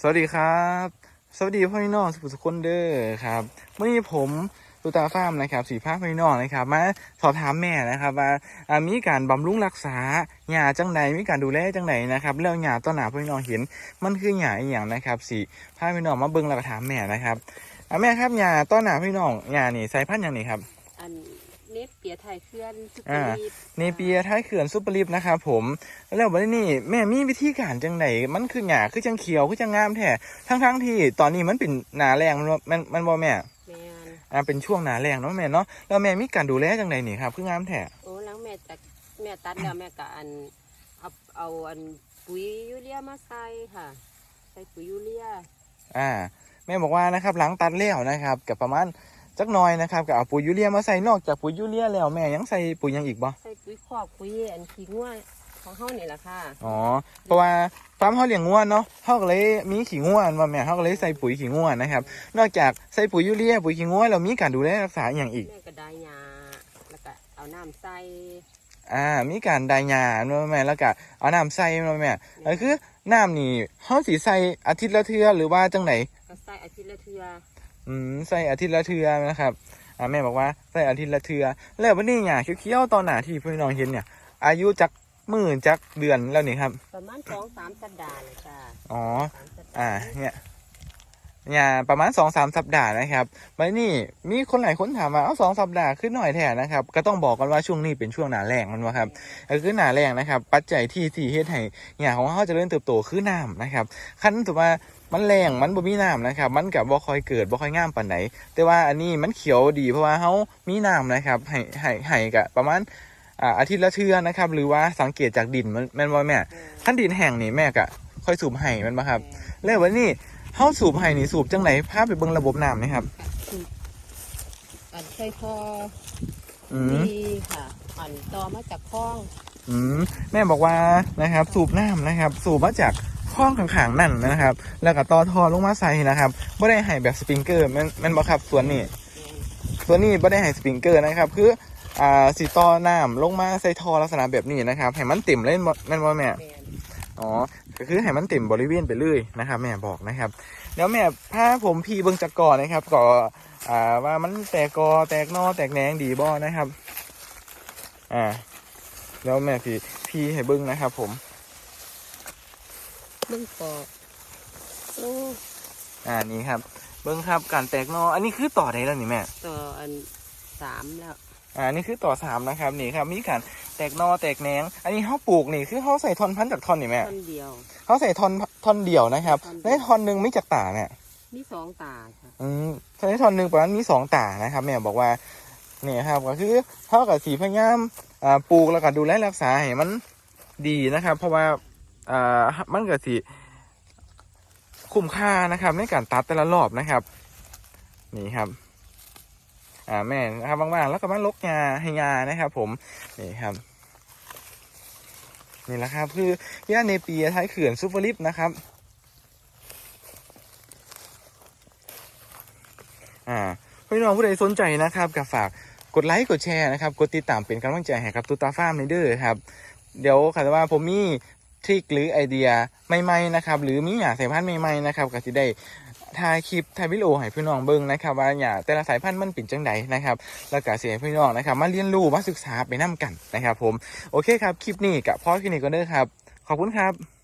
สวัสดีครับ สวัสดีพ่อพี่น้องสุขสุขคนเด้อครับวันนี้ผมตุตาฟาร์มนะครับสีผ้าพี่น้องนะครับมาสอบถามแม่นะครับว่ามีการบำรุงรักษาหญ้าจังใดมีการดูแลจังใดนะครับแล้วหญ้าต้นหนาพี่น้องเห็นมันคือหญ้าอหย่างนะครับสีผ้าพี่น้องมาเบิ่งแล้วก็ถามแม่นะครับแม่ครับหญ้าต้นหนาพี่น้องหญ้านี่ใส่พันธุ์อย่างนี้ครับ เนปเปียไทยเคลื่อนสุอ่ารีดเนเปียท้ายเขื่อนซุปเปอร์ลิฟนะครับผม แล้ววันนี้แม่มีวิธีการจังไหนมันคือหยาคือจังเขียวคือจังงามแท้ทั้งทั้งๆที่ตอนนี้มันเป็นหนาแรงมันบ่มันมันบ่แม่แมนอ่าเป็นช่วงหนาแรงเนาะแม่เนาะแล้วแม่มีการดูแลจังไหนนี่ครับคืองามแท้โอ้แล้วแม่ตัดแม่ตัดแล้วแม่ก็อันเอาเอาอันปุ๋ยยูเรียมาใส่ค่ะ ใส่ปุ๋ยยูเรีย อ่า แม่บอกว่านะครับหลังตัดแล้วนะครับกับประมาณ จักหน่อยนะครับกับเอาปุ๋ยยูเรียมาใส่นอกจากปุ๋ยยูเรียแล้วแม่ยังใส่ปุ๋ยหยังอีกบ่ใส่ปุ๋ยคอกปุ๋ยอันขี้งัวของเฮานี่แหละค่ะอ๋อเพราะว่าฟาร์มเขาเลี้ยงงัวเนาะเขาก็เลยมีขี้งัวมาแม่เขาก็เลยใส่ปุ๋ยขี้งัวนะครับ นอกจากใส่ปุ๋ยยูเรียปุ๋ยขี้งัวเรามีการดูแลรักษาอหย่างอีก แม่ก็ได้ยาแล้วก็เอาน้ำใส่อ่า มีการไดหญ้าเนาะแม่แล้วก็เอาน้ำใส่เนาะแม่ก็คือน้ำนี่เฮาสิใส่อาทิตย์ละเทื่อหรือว่าจังไหนก็ใส่อาทิตย์ละเทื่อ อืมใส่อาทิตย์ละเทื่อนะครับอ่าแม่บอกว่าใส่อาทิตย์ละเทื่อแล้ววันนี้หญ้าเขียวๆตอนหน้าที่พี่น้องเห็นเนี่ย อายุจักมื้อจักเดือนแล้วนี่ครับ ประมาณสองสามสัปดาห์เลยค่ะอ๋อสามสัปดาห์อ่า เนี่ย เนี่ยประมาณสองสามสัปดาห์นะครับวันนี้มีคนหลายคนถามว่าเอาสองสัปดาห์ขึ้นหน่อยแท้นะครับ ก็ต้องบอกกันว่าช่วงนี้เป็นช่วงหนาแรงมันวะครับก็คือหนาแรงนะครับ ปัจจัยที่ที่เฮ็ดให้หญ้าของเขาเจะเริ่มเติบโตคือน้ำนะครับคันถือว่ามันแรงมันบ่มีน้ำนะครับ มันกับบ่ค่อยเกิดบ่ค่อยงามปานไหน แต่ว่าอันนี้มันเขียวดีเพราะว่าเขามีน้ำนะครับให้ให้ให้กับประมาณอ่าอาทิตย์ละเทื่อนะครับ หรือว่าสังเกตจากดินมันแม่นว่าแม่ขั้นดินแห้งนี่แม่ก็ค่อยสูบให้แมันบ่ครับแล้ววันนี้ เฮาสูบไห้นี่สูบจังไหนพาไปเบิ่งระบบน้ำนะครับ อันใส่คออืมดีค่ะ อันต่อมาจากคลอง อืมแม่บอกว่านะครับ สูบน้ำนะครับ สูบมาจากคลองข้างๆนั่นนะครับ แล้วก็ต่อท่อลงมาใส่นะครับบ่ได้ให้แบบสปริงเกอร์แม่นแม่นบ่ครับส่วนนี้ส่วนนี้บ่ได้ให้สปริงเกอร์นะครับ คืออ่าสิต่อน้ำลงมาใส่ท่อลักษณะแบบนี้นะครับให้มันเต็มเลยบ่แม่นบ่แม่แมนอ๋อ ก็คือให้มันเต็มบริเวณไปเลยนะครับ แม่บอกนะครับแล้วแม่พาผมพี่เบิ่งจากก่อนนะครับก่ออ่าว่ามันแตกกอแตกนอแตกแหนงดีบ่นะครับอ่าแล้วแม่พี่พี่ให้เบิ่งนะครับ ผมเบิ่งปอกโอ้อ่านี่ครับ เบิ่งครับการแตกนออันนี้คือต่อได้แล้วนี่แม่ต่ออันสามแล้วอ่านี่คือต่อสามนะครับนี่ครับมีการ แตกนอแตกแหนง อันนี้เขาปลูกนี่คือเขาใส่ทอนพันจากทอนนี่แม่ท่อนเดียว เขาใส่ทอนทอนเดียวนะครับท่อนเดียวและทอนหนึ่งไม่จากตาเนี่ย มีสองตาค่ะอืมใช้ทอนหนึ่งประมาณมีสองตานะครับแม่บอกว่าเนี่ยครับก็คือเท่ากับสีพยายามอ่าปลูกแล้วก็ดูแลรักษาให้มันดีนะครับ เพราะว่าอ่ามันก็สีคุ้มค่านะครับในการตัดแต่ละรอบนะครับ นี่ครับ อ่าแม่นะครับบางๆแล้วก็มาลกยาให้ยานะครับ ผมนี่ครับนี่แหละครับ คือย่าเนเปียท้ายเขื่อนซูเปอร์ลิฟต์นะครับอ่าพี่น้องผู้ใดสนใจนะครับก็ฝากกดไลค์กดแชร์นะครับ กดติดตามเป็นกำลังใจให้กับตุตาฟาร์มในเด้อครับ เดี๋ยวค่ะว่าผมมีทริคหรือไอเดียใหม่ๆนะครับ หรือมีหยาสายพันธุ์ใหม่ๆนะครับก็จะได้ ถ่ายคลิปถ่ายวิดีโอให้พี่น้องเบิ่งนะครับว่าหยาแต่ละสายพันธุ์มันเป็นจังใดนะครับแล้วก็เสียพี่น้องนะครับ มาเรียนรู้มาศึกษาไปนํกันนะครับ ผมโอเคครับคลิปนี้กับพ่อคลินิกก็เด้อครับ ขอบคุณครับ